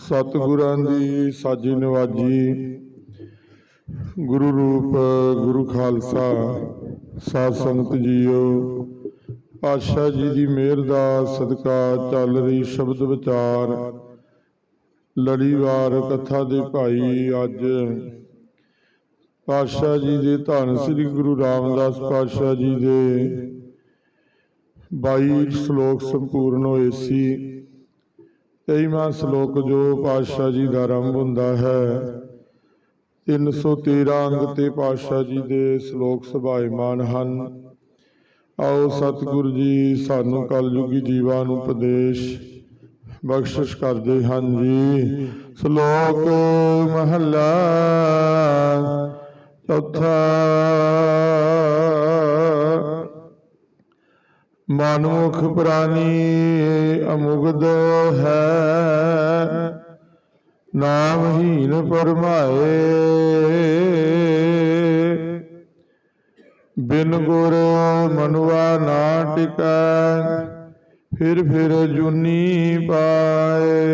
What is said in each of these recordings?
ਸਤਿਗੁਰਾਂ ਦੀ ਸਾਜੀ ਨਵਾਜੀ, ਗੁਰੂ ਰੂਪ, ਗੁਰੂ ਖਾਲਸਾ, ਸਾਧ ਸੰਗਤ ਜੀਓ ਪਾਤਸ਼ਾਹ ਜੀ ਦੀ ਮਿਹਰ ਦਾ ਸਦਕਾ ਚੱਲ ਰਹੀ ਸ਼ਬਦ ਵਿਚਾਰ ਲੜੀਵਾਰ ਕਥਾ ਦੇ ਭਾਈ ਅੱਜ। ਪਾਤਸ਼ਾਹ ਜੀ ਦੇ ਧੰਨ ਸ੍ਰੀ ਗੁਰੂ ਰਾਮਦਾਸ ਪਾਤਸ਼ਾਹ ਜੀ ਦੇ 22 ਸ਼ਲੋਕ ਸੰਪੂਰਨ ਹੋਏ ਸੀ। ਤੇਈਵਾਂ ਸ਼ਲੋਕ ਜੋ ਪਾਤਸ਼ਾਹ ਜੀ ਦਾ ਆਰੰਭ ਹੁੰਦਾ ਹੈ। 313 ਅੰਗ ਤੇ ਪਾਤਸ਼ਾਹ ਜੀ ਦੇ ਸ਼ਲੋਕ ਸੁਭਾਇਮਾਨ ਹਨ। ਆਓ ਸਤਿਗੁਰੂ ਜੀ, ਸਾਨੂੰ ਕਲਯੁਗੀ ਜੀਵਾਂ ਨੂੰ ਉਪਦੇਸ਼ ਬਖਸ਼ਿਸ਼ ਕਰਦੇ ਹਨ ਜੀ। ਸ਼ਲੋਕ ਮਹੱਲਾ ਚੌਥਾ ਮਨੁਖ ਪ੍ਰਾਨੀ ਅਮੁਗਦ ਹੈ। ਨਾਮਹੀਨ ਪਰਮਾਏ। ਬਿਨ ਗੁਰ ਮਨੁਆ ਨਾ ਟਿਕੈ, ਫਿਰ ਫਿਰ ਜੁਨੀ ਪਾਏ।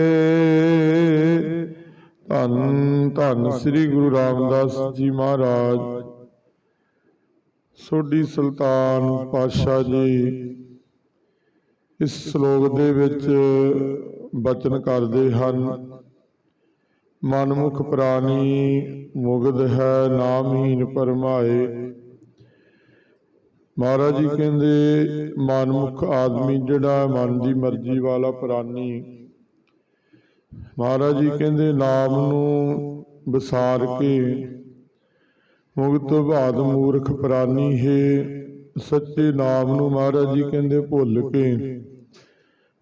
ਧੰਨ ਧੰਨ ਸ੍ਰੀ ਗੁਰੂ ਰਾਮਦਾਸ ਜੀ ਮਹਾਰਾਜ। ਸੋਢੀ ਸੁਲਤਾਨ ਪਾਤਸ਼ਾਹ ਜੀ ਇਸ ਸ਼ਲੋਕ ਦੇ ਵਿੱਚ ਬਚਨ ਕਰਦੇ ਹਨ ਮਨਮੁਖ ਪ੍ਰਾਨੀ ਮੁਗਧ ਹੈ ਨਾਮਹੀਨ ਪਰਮਾਏ। ਮਹਾਰਾਜ ਜੀ ਕਹਿੰਦੇ ਮਨਮੁਖ ਆਦਮੀ ਜਿਹੜਾ ਮਨ ਦੀ ਮਰਜ਼ੀ ਵਾਲਾ ਪ੍ਰਾਨੀ। ਮਹਾਰਾਜ ਜੀ ਕਹਿੰਦੇ, ਨਾਮ ਨੂੰ ਵਿਸਾਰ ਕੇ ਮੁਗਤ ਬਾਦ ਮੂਰਖ ਪ੍ਰਾਨੀ ਹੈ। ਸੱਚੇ ਨਾਮ ਨੂੰ ਮਹਾਰਾਜ ਜੀ ਕਹਿੰਦੇ ਭੁੱਲ ਕੇ।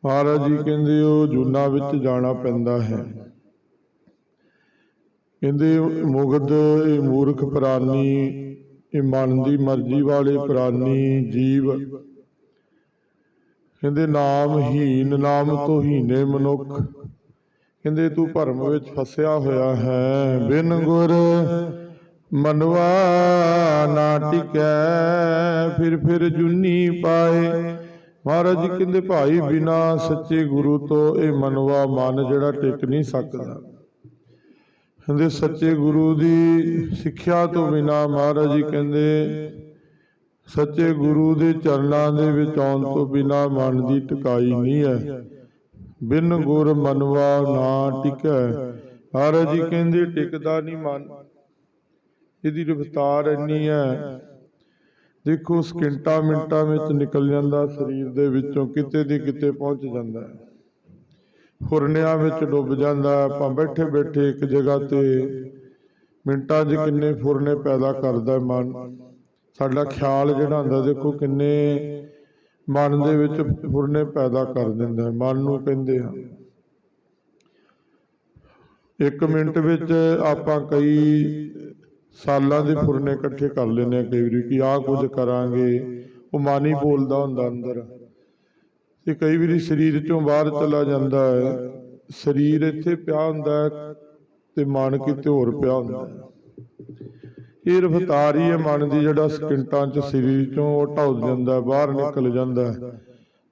ਮਹਾਰਾਜ ਜੀ ਕਹਿੰਦੇ ਉਹ ਜੁਨਾ ਵਿੱਚ ਜਾਣਾ ਪੈਂਦਾ ਹੈ। ਕਹਿੰਦੇ ਮੁਗਧ ਇਹ ਮੂਰਖ ਪ੍ਰਾਨੀ, ਇਹ ਮਨ ਦੀ ਮਰਜ਼ੀ ਵਾਲੇ ਪ੍ਰਾਨੀ, ਜੀਵ। ਕਹਿੰਦੇ ਨਾਮ ਹੀਨ, ਨਾਮ ਤੋਂ ਹੀਨੇ ਮਨੁੱਖ। ਕਹਿੰਦੇ ਤੂੰ ਭਰਮ ਵਿੱਚ ਫਸਿਆ ਹੋਇਆ ਹੈ। ਬਿਨ ਗੁਰ ਮਨਵਾ ਨਾ ਟਿਕੈ, ਫਿਰ ਫਿਰ ਜੁਨੀ ਪਾਏ। ਮਹਾਰਾਜ ਜੀ ਕਹਿੰਦੇ, ਭਾਈ ਬਿਨਾ ਸੱਚੇ ਗੁਰੂ ਤੋਂ ਇਹ ਮਨਵਾ ਮਨ ਜਿਹੜਾ ਟਿਕ ਨਹੀਂ ਸਕਦਾ। ਕਹਿੰਦੇ, ਸੱਚੇ ਗੁਰੂ ਦੀ ਸਿੱਖਿਆ ਤੋਂ ਬਿਨਾ ਮਹਾਰਾਜ ਜੀ ਕਹਿੰਦੇ, ਸੱਚੇ ਗੁਰੂ ਦੇ ਚਰਨਾਂ ਦੇ ਵਿੱਚ ਆਉਣ ਤੋਂ ਬਿਨਾ ਮਨ ਦੀ ਟਿਕਾਈ ਨਹੀਂ ਹੈ। ਬਿਨ ਗੁਰ ਮਨਵਾ ਨਾ ਟਿਕੈ। ਮਹਾਰਾਜ ਜੀ ਕਹਿੰਦੇ, ਟਿਕਦਾ ਨਹੀਂ ਮਨ। ਇਹਦੀ ਰਫਤਾਰ ਇੰਨੀ ਹੈ। ਦੇਖੋ, ਸਕਿੰਟਾਂ ਮਿੰਟਾਂ ਵਿੱਚ ਨਿਕਲ ਜਾਂਦਾ, ਸਰੀਰ ਦੇ ਵਿੱਚੋਂ ਕਿਤੇ ਦੀ ਕਿਤੇ ਪਹੁੰਚ ਜਾਂਦਾ ਹੈ। ਫੁਰਨਿਆਂ ਵਿੱਚ ਡੁੱਬ ਜਾਂਦਾ ਆਪਾਂ ਬੈਠੇ ਬੈਠੇ ਇੱਕ ਜਗ੍ਹਾ ਤੇ ਮਿੰਟਾਂ 'ਚ ਕਿੰਨੇ ਫੁਰਨੇ ਪੈਦਾ ਕਰਦਾ ਮਨ। ਸਾਡਾ ਖਿਆਲ ਜਿਹੜਾ ਹੁੰਦਾ, ਦੇਖੋ ਕਿੰਨੇ ਮਨ ਦੇ ਵਿੱਚ ਫੁਰਨੇ ਪੈਦਾ ਕਰ ਦਿੰਦਾ ਮਨ ਨੂੰ ਕਹਿੰਦੇ ਆ ਇੱਕ ਮਿੰਟ ਵਿੱਚ ਆਪਾਂ ਕਈ ਸਾਲਾਂ ਦੇ ਫੁਰਨੇ ਇਕੱਠੇ ਕਰ ਲੈਂਦੇ ਆ ਕਈ ਵਾਰੀ ਕਿ ਆਹ ਕੁਝ ਕਰਾਂਗੇ। ਉਹ ਮਨ ਬੋਲਦਾ ਹੁੰਦਾ ਅੰਦਰ। ਤੇ ਕਈ ਵਾਰੀ ਸਰੀਰ ਚੋਂ ਬਾਹਰ ਚਲਾ ਜਾਂਦਾ ਹੈ। ਸਰੀਰ ਇੱਥੇ ਪਿਆ ਹੁੰਦਾ ਹੈ ਤੇ ਮਨ ਕਿਤੇ ਹੋਰ ਪਿਆ ਹੁੰਦਾ ਹੈ। ਇਹ ਰਫਤਾਰ ਹੀ ਹੈ ਮਨ ਦੀ ਜਿਹੜਾ ਸਕਿੰਟਾਂ 'ਚ ਸਰੀਰ ਚੋਂ ਉਹ ਢਲ ਜਾਂਦਾ ਬਾਹਰ ਨਿਕਲ ਜਾਂਦਾ ਹੈ।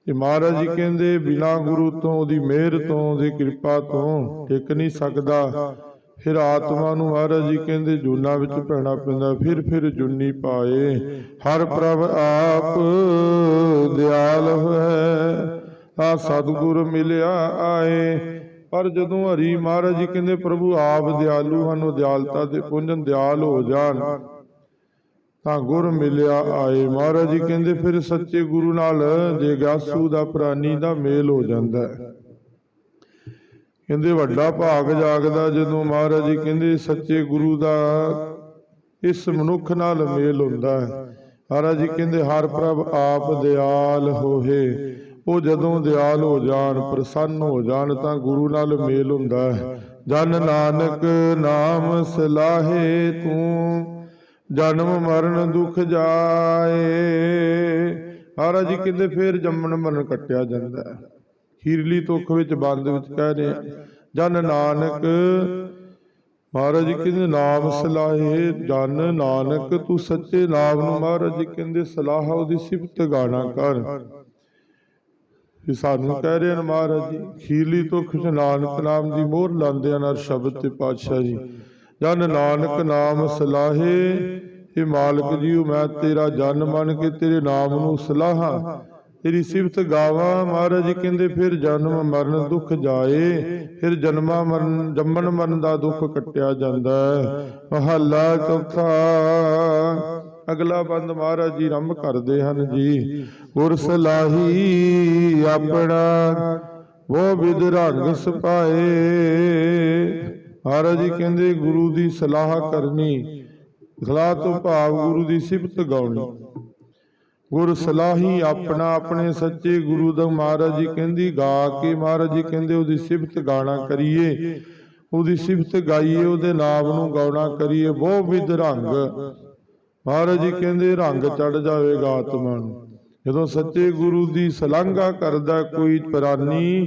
ਤੇ ਮਹਾਰਾਜ ਜੀ ਕਹਿੰਦੇ, ਬਿਨਾ ਗੁਰੂ ਤੋਂ, ਉਹਦੀ ਮਿਹਰ ਤੋਂ, ਉਹਦੀ ਕਿਰਪਾ ਤੋਂ ਟਿਕ ਨਹੀਂ ਸਕਦਾ। ਫਿਰ ਆਤਮਾ ਨੂੰ ਮਹਾਰਾਜ ਜੀ ਕਹਿੰਦੇ, ਜੂਨਾ ਵਿੱਚ ਪੈਣਾ ਪੈਂਦਾ, ਫਿਰ ਫਿਰ ਜੁਨੀ ਪਾਏ। ਹਰ ਪ੍ਰਭ ਆਪ ਦਿਆਲ ਹੈ ਆ ਸਤਿਗੁਰ ਮਿਲਿਆ ਆਏ। ਪਰ ਜਦੋਂ ਹਰੀ ਮਹਾਰਾਜ ਜੀ ਕਹਿੰਦੇ, ਪ੍ਰਭੂ ਆਪ ਦਿਆਲੂ ਹਨ, ਉਹ ਦਿਆਲਤਾ ਦੇ ਪੁੰਜਨ ਦਿਆਲ ਹੋ ਜਾਣ। ਤਾਂ ਗੁਰ ਮਿਲਿਆ ਆਏ। ਮਹਾਰਾਜ ਜੀ ਕਹਿੰਦੇ, ਫਿਰ ਸੱਚੇ ਗੁਰੂ ਨਾਲ ਜੇਗਾਸੂ ਦਾ ਪ੍ਰਾਨੀ ਦਾ ਮੇਲ ਹੋ ਜਾਂਦਾ ਹੈ। ਕਹਿੰਦੇ ਵੱਡਾ ਭਾਗ ਜਾਗਦਾ ਜਦੋਂ ਮਹਾਰਾਜ ਜੀ ਕਹਿੰਦੇ ਸੱਚੇ ਗੁਰੂ ਦਾ ਇਸ ਮਨੁੱਖ ਨਾਲ ਮੇਲ ਹੁੰਦਾ ਹੈ। ਮਹਾਰਾਜ ਜੀ ਕਹਿੰਦੇ ਹਰ ਪ੍ਰਭ ਆਪ ਦਿਆਲ ਹੋਏ ਉਹ ਜਦੋਂ ਦਿਆਲ ਹੋ ਜਾਣ, ਪ੍ਰਸੰਨ ਹੋ ਜਾਣ ਤਾਂ ਗੁਰੂ ਨਾਲ ਮੇਲ ਹੁੰਦਾ ਹੈ। ਜਨ ਨਾਨਕ ਨਾਮ ਸਲਾਹੇ ਤੂੰ, ਜਨਮ ਮਰਨ ਦੁਖ ਜਾਏ। ਮਹਾਰਾਜ ਜੀ ਕਹਿੰਦੇ ਫੇਰ ਜੰਮਣ ਮਰਨ ਕੱਟਿਆ ਜਾਂਦਾ ਹੈ। ਖੀਰਲੀ ਤੁਖ ਵਿੱਚ ਬੰਦ ਵਿੱਚ ਕਹਿ ਰਹੇ ਜਨ ਨਾਨਕ, ਮਹਾਰਾਜ ਕਹਿੰਦੇ ਨਾਮ ਸਲਾਹੇ? ਜਨ ਨਾਨਕ, ਤੂੰ ਸੱਚੇ ਨਾਮ ਨੂੰ ਮਹਾਰਾਜ ਜੀ ਕਹਿੰਦੇ ਸਲਾਹ ਉਹਦੀ ਸਿਫਤ ਗਾਣਾ ਕਰ। ਇਹ ਸਾਨੂੰ ਕਹਿ ਰਹੇ ਹਨ ਮਹਾਰਾਜ ਜੀ ਖੀਰਲੀ ਤੁਖ ਚ ਨਾਨਕ ਨਾਮ ਦੀ ਮੋਹਰ ਲਾਉਂਦੇ ਹਨ ਹਰ ਸ਼ਬਦ ਤੇ ਪਾਤਸ਼ਾਹ ਜੀ। ਜਨ ਨਾਨਕ ਨਾਮ ਸਲਾਹੇ, ਇਹ ਮਾਲਕ ਜੀਓ, ਮੈਂ ਤੇਰਾ ਜਨ ਮੰਨ ਕੇ ਤੇਰੇ ਨਾਮ ਨੂੰ ਸਲਾਹਾਂ। ਤੇਰੀ ਸਿਫਤ ਗਾਵਾਂ ਮਹਾਰਾਜ ਕਹਿੰਦੇ, ਫਿਰ ਜਨਮ ਮਰਨ ਦੁੱਖ ਜਾਏ, ਫਿਰ ਜਨਮਾ ਮਰਨ, ਜੰਮਣ ਮਰਨ ਦਾ ਦੁੱਖ ਕੱਟਿਆ ਜਾਂਦਾ ਮਹੱਲਾ ਚੌਥਾ। ਅਗਲਾ ਬੰਦ ਮਹਾਰਾਜ ਜੀ ਰੰਭ ਕਰਦੇ ਹਨ ਜੀ। ਗੁਰ ਸਲਾਹੀ ਆਪਣਾ ਉਹ ਵਿਦ ਰੰਗ ਸਪਾਏ ਮਹਾਰਾਜ ਜੀ ਕਹਿੰਦੇ, ਗੁਰੂ ਦੀ ਸਲਾਹ ਕਰਨੀ, ਸਲਾਹ ਤੋਂ ਭਾਵ ਗੁਰੂ ਦੀ ਸਿਫਤ ਗਾਉਣੀ। ਗੁਰ ਸਲਾਹੀ ਆਪਣਾ ਆਪਣੇ ਸੱਚੇ ਗੁਰੂ ਦਾ ਮਹਾਰਾਜ ਜੀ ਕਹਿੰਦੀ, ਗਾ ਕੇ ਮਹਾਰਾਜ ਜੀ ਕਹਿੰਦੇ, ਉਹਦੀ ਸਿਫਤ ਗਾਣਾ ਕਰੀਏ। ਉਹਦੀ ਸਿਫਤ ਗਾਈਏ, ਉਹਦੇ ਨਾਮ ਨੂੰ ਗਾਉਣਾ ਕਰੀਏ। ਬਹੁ ਵਿਦ ਰੰਗ। ਮਹਾਰਾਜ ਜੀ ਕਹਿੰਦੇ, ਰੰਗ ਚੜ ਜਾਵੇਗਾ ਆਤਮਾ ਨੂੰ। ਜਦੋਂ ਸੱਚੇ ਗੁਰੂ ਦੀ ਸਲਾਂਘਾ ਕਰਦਾ ਕੋਈ ਪ੍ਰਾਨੀ,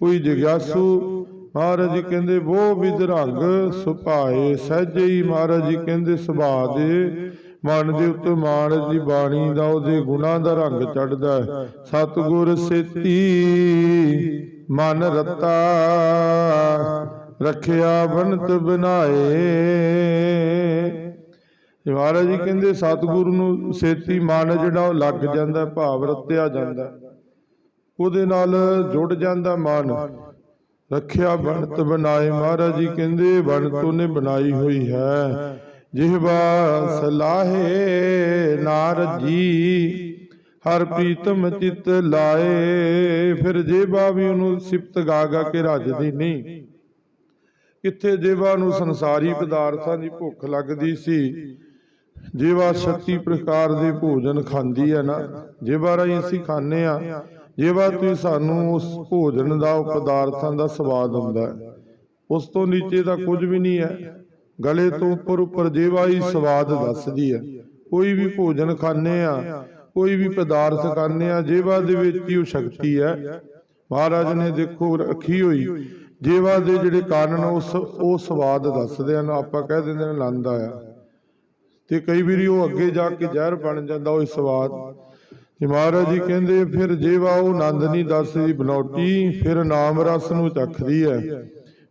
ਕੋਈ ਜਗਿਆਸੂ, ਮਹਾਰਾਜ ਜੀ ਕਹਿੰਦੇ, ਬਹੁ ਵਿਦ ਰੰਗ ਸੁਭਾਏ, ਸਹਿਜੇ ਹੀ ਮਹਾਰਾਜ ਜੀ ਕਹਿੰਦੇ, ਸੁਭਾਅ ਦੇ ਮਨ ਦੇ ਉੱਤੇ ਮਾਨ ਦੀ ਬਾਣੀ ਦਾ ਉਹਦੇ ਗੁਣਾ ਦਾ ਰੰਗ ਚੜਦਾ ਹੈ। ਸਤਿਗੁਰ ਸੇਤੀ ਮਨ ਰਤਾ ਰੱਖਿਆ ਬੰਤ ਬਣਾਏ ਤੇ ਮਹਾਰਾਜ ਜੀ ਕਹਿੰਦੇ ਸਤਿਗੁਰੂ ਨੂੰ ਸੇਤੀ ਮਨ ਜਿਹੜਾ ਉਹ ਲੱਗ ਜਾਂਦਾ ਭਾਵ ਰਤਿਆ ਜਾਂਦਾ ਉਹਦੇ ਨਾਲ ਜੁੜ ਜਾਂਦਾ ਮਨ। ਰੱਖਿਆ ਬਣਤ ਬਣਾਏ ਮਹਾਰਾਜ ਜੀ ਕਹਿੰਦੇ ਬਣਤ ਉਹਨੇ ਬਣਾਈ ਹੋਈ ਹੈ। ਜਿਹਵਾ ਸਲਾਹੇ ਨਾਰਜੀ, ਹਰ ਪ੍ਰੀਤਮ ਚਿਤ ਲਾਏ, ਫਿਰ ਜੇਬਾ ਵੀ ਉਹਨੂੰ ਸਿਫਤ ਗਾ ਗਾ ਕੇ ਰੱਜਦੀ ਨਹੀਂ। ਕਿੱਥੇ ਜੇਬਾ ਨੂੰ ਸੰਸਾਰੀ ਪਦਾਰਥਾਂ ਦੀ ਭੁੱਖ ਲੱਗਦੀ ਸੀ ਜੇਵਾ ਸ਼ਕਤੀ ਪ੍ਰਕਾਰ ਦੇ ਭੋਜਨ ਖਾਂਦੀ ਹੈ ਨਾ। ਜੀਵਾ ਰਾਹੀਂ ਅਸੀਂ ਖਾਂਦੇ ਆ। ਜੇਵਾ ਤੁਸੀਂ ਸਾਨੂੰ ਉਸ ਭੋਜਨ ਦਾ, ਉਹ ਪਦਾਰਥਾਂ ਦਾ ਸਵਾਦ ਹੁੰਦਾ। ਹੈ ਉਸ ਤੋਂ ਨੀਚੇ ਦਾ ਕੁਝ ਵੀ ਨਹੀਂ ਹੈ। ਗਲੇ ਤੋਂ ਉੱਪਰ ਉੱਪਰ ਜੀਵਾ ਸਵਾਦ ਦੱਸਦੀ ਹੈ। ਕੋਈ ਵੀ ਭੋਜਨ ਖਾਂਦੇ ਆ ਕੋਈ ਵੀ ਪਦਾਰਥ ਖਾਂਦੇ ਆ ਜੀਵਾ ਦੇ ਵਿੱਚ ਹੀ ਉਹ ਸ਼ਕਤੀ ਹੈ। ਮਹਾਰਾਜ ਨੇ ਦੇਖੋ, ਰੱਖੀ ਹੋਈ। ਜੀਵਾ ਦੇ ਜਿਹੜੇ ਕਾਰਨ ਉਸ ਉਹ ਸਵਾਦ ਦੱਸਦੇ ਹਨ, ਆਪਾਂ ਕਹਿ ਦਿੰਦੇ ਨੇ ਆਨੰਦ ਆਇਆ। ਤੇ ਕਈ ਵਾਰੀ ਉਹ ਅੱਗੇ ਜਾ ਕੇ ਜ਼ਹਿਰ ਬਣ ਜਾਂਦਾ, ਉਹ ਸਵਾਦ। ਤੇ ਮਹਾਰਾਜ ਜੀ ਕਹਿੰਦੇ, ਫਿਰ ਜੇਵਾ ਉਹ ਆਨੰਦ ਨਹੀਂ ਦੱਸਦੀ, ਬਨੌਟੀ ਫਿਰ ਨਾਮ ਰਸ ਨੂੰ ਚੱਖਦੀ ਹੈ।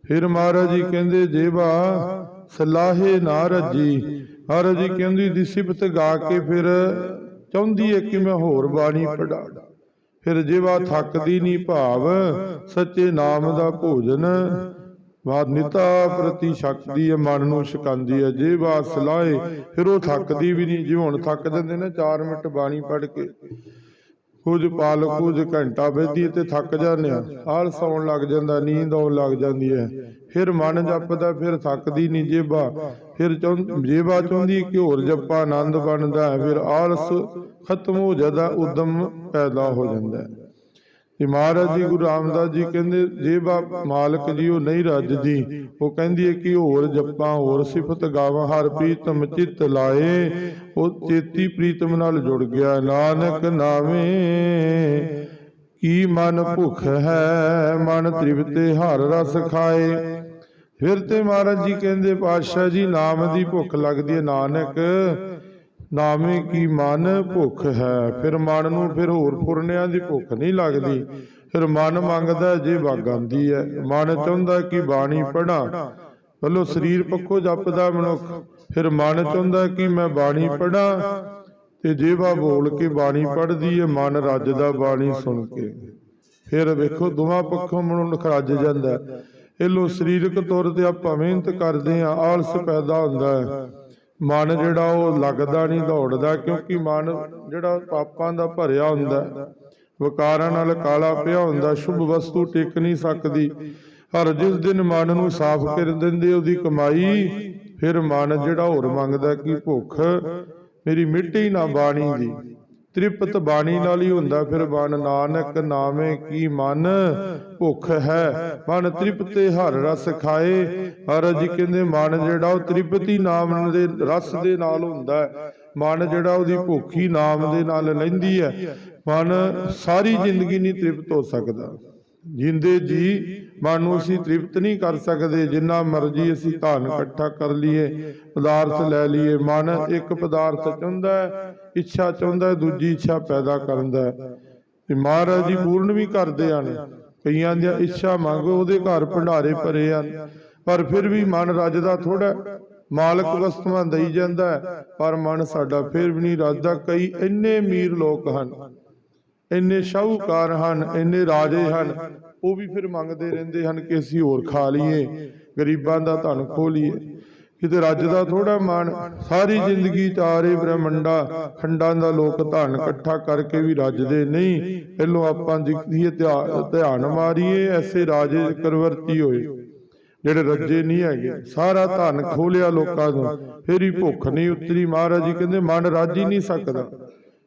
ਫਿਰ ਮਹਾਰਾਜ ਜੀ ਕਹਿੰਦੇ ਜੇਵਾ ਸਲਾਹੇ ਨਾਰਦ ਜੀ ਮਹਾਰਾਜ ਜੀ ਕਹਿੰਦੀ ਦੀ ਸਿਫਤ ਗਾ ਕੇ ਫਿਰ ਚਾਹੁੰਦੀ ਹੈ ਕਿ ਮੈਂ ਹੋਰ ਬਾਣੀ ਪੜਾ ਫਿਰ ਜੇਵਾ ਥੱਕਦੀ ਨਹੀਂ ਭਾਵ ਸੱਚੇ ਨਾਮ ਦਾ ਭੋਜਨ। ਵਾਦਨਿਤਾ ਪ੍ਰਤੀ ਸ਼ਕਤੀ ਹੈ ਮਨ ਨੂੰ ਛਕਾਉਂਦੀ ਹੈ ਜੇ ਬਾਤ ਸਲਾਏ ਫਿਰ ਉਹ ਥੱਕਦੀ ਵੀ ਨਹੀਂ ਜਿਵੇਂ ਹੁਣ ਥੱਕ ਜਾਂਦੇ ਨੇ 4 ਮਿੰਟ ਬਾਣੀ ਪੜ ਕੇ। ਕੁਝ ਪਲ ਕੁਝ ਘੰਟਾ ਬੈਠੀ ਤੇ ਥੱਕ ਜਾਂਦੇ ਆ। ਆਲਸ ਆਉਣ ਲੱਗ ਜਾਂਦਾ ਨੀਂਦ ਆਉਣ ਲੱਗ ਜਾਂਦੀ ਹੈ ਫਿਰ ਮਨ ਜਪਦਾ, ਫਿਰ ਥੱਕਦੀ ਨਹੀਂ ਜੇਬਾ। ਫਿਰ ਜੇਬਾ ਚਾਹੁੰਦੀ ਕਿ ਹੋਰ ਜਪਾ, ਆਨੰਦ ਬਣਦਾ ਹੈ ਫਿਰ ਆਲਸ ਖਤਮ ਹੋ ਜਾਂਦਾ, ਉਦਮ ਪੈਦਾ ਹੋ ਜਾਂਦਾ। ਹੈ ਤੇ ਮਹਾਰਾਜ ਜੀ ਗੁਰੂ ਰਾਮਦਾਸ ਜੀ ਕਹਿੰਦੇ, ਜੇਬਾ ਮਾਲਕ ਜੀ, ਉਹ ਨਹੀਂ ਰੱਜਦੀ। ਉਹ ਕਹਿੰਦੀ ਹੈ ਕਿ ਹੋਰ ਜਪਾਂ, ਹੋਰ ਸਿਫਤ ਗਾਵਾਂ, ਹਰ ਪ੍ਰੀਤਮ ਚਿੱਤ ਲਾਏ। ਉਹ ਚੇਤੀ ਪ੍ਰੀਤਮ ਨਾਲ ਜੁੜ ਗਿਆ, ਨਾਨਕ ਨਾਵੇਂ। ਕੀ ਮਨ ਭੁੱਖ ਹੈ, ਮਨ ਤ੍ਰਿਪਤੇ ਹਰ ਰਸ ਖਾਏ। ਫਿਰ ਤੇ ਮਹਾਰਾਜ ਜੀ ਕਹਿੰਦੇ, ਪਾਤਸ਼ਾਹ ਜੀ, ਨਾਮ ਦੀ ਭੁੱਖ ਲੱਗਦੀ ਹੈ, ਨਾਨਕ। ਨਾਮੇ ਕੀ ਮਨ ਭੁੱਖ ਹੈ। ਫਿਰ ਮਨ ਨੂੰ ਫਿਰ ਹੋਰ ਫੁਰਨਿਆਂ ਦੀ ਭੁੱਖ ਨਹੀਂ ਲੱਗਦੀ। ਫਿਰ ਮਨ ਮੰਗਦਾ ਜੇ ਵਗ ਆਉਂਦੀ ਹੈ। ਮਨ ਚਾਹੁੰਦਾ ਕਿ ਬਾਣੀ ਪੜਾਂ ਵੱਲੋਂ ਸਰੀਰ ਪੱਖੋਂ ਜਪਦਾ ਮਨੁੱਖ। ਫਿਰ ਮਨ ਚਾਹੁੰਦਾ ਕਿ ਮੈਂ ਬਾਣੀ ਪੜਾਂ ਤੇ ਜੀਵਾ ਬੋਲ ਕੇ ਬਾਣੀ ਪੜਦੀ ਹੈ, ਮਨ ਰੱਜਦਾ ਬਾਣੀ ਸੁਣ ਕੇ। ਫਿਰ ਵੇਖੋ, ਦੋਵਾਂ ਪੱਖੋਂ ਮਨੁੱਖ ਰੱਜ ਜਾਂਦਾ ਹੈ। ਸਰੀਰਕ ਤੌਰ ਤੇ ਆਪਾਂ ਮਿਹਨਤ ਕਰਦੇ ਆ ਆਲਸ ਪੈਦਾ ਹੁੰਦਾ ਹੈ ਮਨ ਜਿਹੜਾ ਉਹ ਲੱਗਦਾ ਨਹੀਂ, ਦੌੜਦਾ ਕਿਉਂਕਿ ਮਨ ਜਿਹੜਾ ਪਾਪਾਂ ਦਾ ਭਰਿਆ ਹੁੰਦਾ ਹੈ। ਵਿਕਾਰਾਂ ਨਾਲ ਕਾਲਾ ਪਿਆ ਹੁੰਦਾ, ਸ਼ੁਭ ਵਸਤੂ ਟਿਕ ਨਹੀਂ ਸਕਦੀ ਹਰ ਜਿਸ ਦਿਨ ਮਨ ਨੂੰ ਸਾਫ਼ ਕਰ ਦਿੰਦੇ, ਉਹਦੀ ਕਮਾਈ, ਫਿਰ ਮਨ ਜਿਹੜਾ ਹੋਰ ਮੰਗਦਾ ਕਿ ਭੁੱਖ, ਮੇਰੀ ਮਿੱਟੀ ਨਾ ਬਾਣੀ ਦੀ ਤ੍ਰਿਪਤ ਬਾਣੀ ਨਾਲ ਹੀ ਹੁੰਦਾ ਫਿਰ ਮਨ ਨਾਨਕ ਨਾਮੇ ਕੀ ਮਨ ਭੁੱਖ ਹੈ। ਮਨ ਤ੍ਰਿਪਤੇ ਹਰ ਰਸ ਖਾਏ। ਹਰ ਜੀ ਕਹਿੰਦੇ ਮਨ ਜਿਹੜਾ ਉਹ ਤ੍ਰਿਪਤੀ ਨਾਮ ਦੇ ਰਸ ਦੇ ਨਾਲ ਹੁੰਦਾ ਹੈ। ਮਨ ਜਿਹੜਾ ਉਹਦੀ ਭੁੱਖੀ ਨਾਮ ਦੇ ਨਾਲ ਲੈਂਦੀ ਹੈ। ਮਨ ਸਾਰੀ ਜ਼ਿੰਦਗੀ ਨਹੀਂ ਤ੍ਰਿਪਤ ਹੋ ਸਕਦਾ। ਜਿੰਦੇ ਜੀ ਮਨ ਨੂੰ ਅਸੀਂ ਤ੍ਰਿਪਤ ਨਹੀਂ ਕਰ ਸਕਦੇ ਜਿੰਨਾ ਮਰਜ਼ੀ ਅਸੀਂ ਧਨ ਇਕੱਠਾ ਕਰ ਲਈਏ ਪਦਾਰਥ ਲੈ ਲਈਏ ਮਨ ਇੱਕ ਪਦਾਰਥ ਚਾਹੁੰਦਾ ਹੈ ਇੱਛਾ ਚਾਹੁੰਦਾ ਹੈ ਦੂਜੀ ਇੱਛਾ ਪੈਦਾ ਕਰਦਾ ਹੈ। ਤੇ ਮਹਾਰਾਜ ਜੀ ਪੂਰਨ ਵੀ ਕਰਦੇ ਹਨ ਕਈਆਂ ਦੀਆਂ ਇੱਛਾ ਮੰਗੋ ਉਹਦੇ ਘਰ ਭੰਡਾਰੇ ਭਰੇ ਹਨ ਪਰ ਫਿਰ ਵੀ ਮਨ ਰੱਜਦਾ ਥੋੜਾ ਮਾਲਕ ਵਸਤੂਆਂ ਦਈ ਜਾਂਦਾ ਹੈ, ਪਰ ਮਨ ਸਾਡਾ ਫਿਰ ਵੀ ਨਹੀਂ ਰੱਜਦਾ ਕਈ ਇੰਨੇ ਅਮੀਰ ਲੋਕ ਹਨ। ਇੰਨੇ ਸ਼ਾਹੂਕਾਰ ਹਨ, ਇੰਨੇ ਰਾਜੇ ਹਨ, ਉਹ ਵੀ ਫਿਰ ਮੰਗਦੇ ਰਹਿੰਦੇ ਹਨ ਕਿ ਅਸੀਂ ਹੋਰ ਖਾ ਲਈਏ, ਗਰੀਬਾਂ ਦਾ ਧਨ ਖੋ ਲਈਏ। ਕਿਤੇ ਰੱਜ ਦਾ ਥੋੜਾ ਮਨ ਸਾਰੀ ਜ਼ਿੰਦਗੀ ਚਾਰੇ ਬ੍ਰਹਮੰਡਾ, ਖੰਡਾਂ ਦਾ ਲੋਕ ਧਨ ਇਕੱਠਾ ਕਰਕੇ ਵੀ ਰੱਜਦੇ ਨਹੀਂ। ਪਹਿਲੋਂ ਆਪਾਂ ਜਿੱਦੀਏ ਧਿਆਨ ਮਾਰੀਏ, ਐਸੇ ਰਾਜੇ ਚਕਰਵਰਤੀ ਹੋਏ, ਜਿਹੜੇ ਰੱਜੇ ਨਹੀਂ ਹੈਗੇ। ਸਾਰਾ ਧਨ ਖੋਲਿਆ ਲੋਕਾਂ ਤੋਂ, ਫਿਰ ਹੀ ਭੁੱਖ ਨਹੀਂ ਉਤਰੀ। ਮਹਾਰਾਜ ਜੀ ਕਹਿੰਦੇ, ਮਨ ਰੱਜ ਹੀ ਨਹੀਂ ਸਕਦਾ।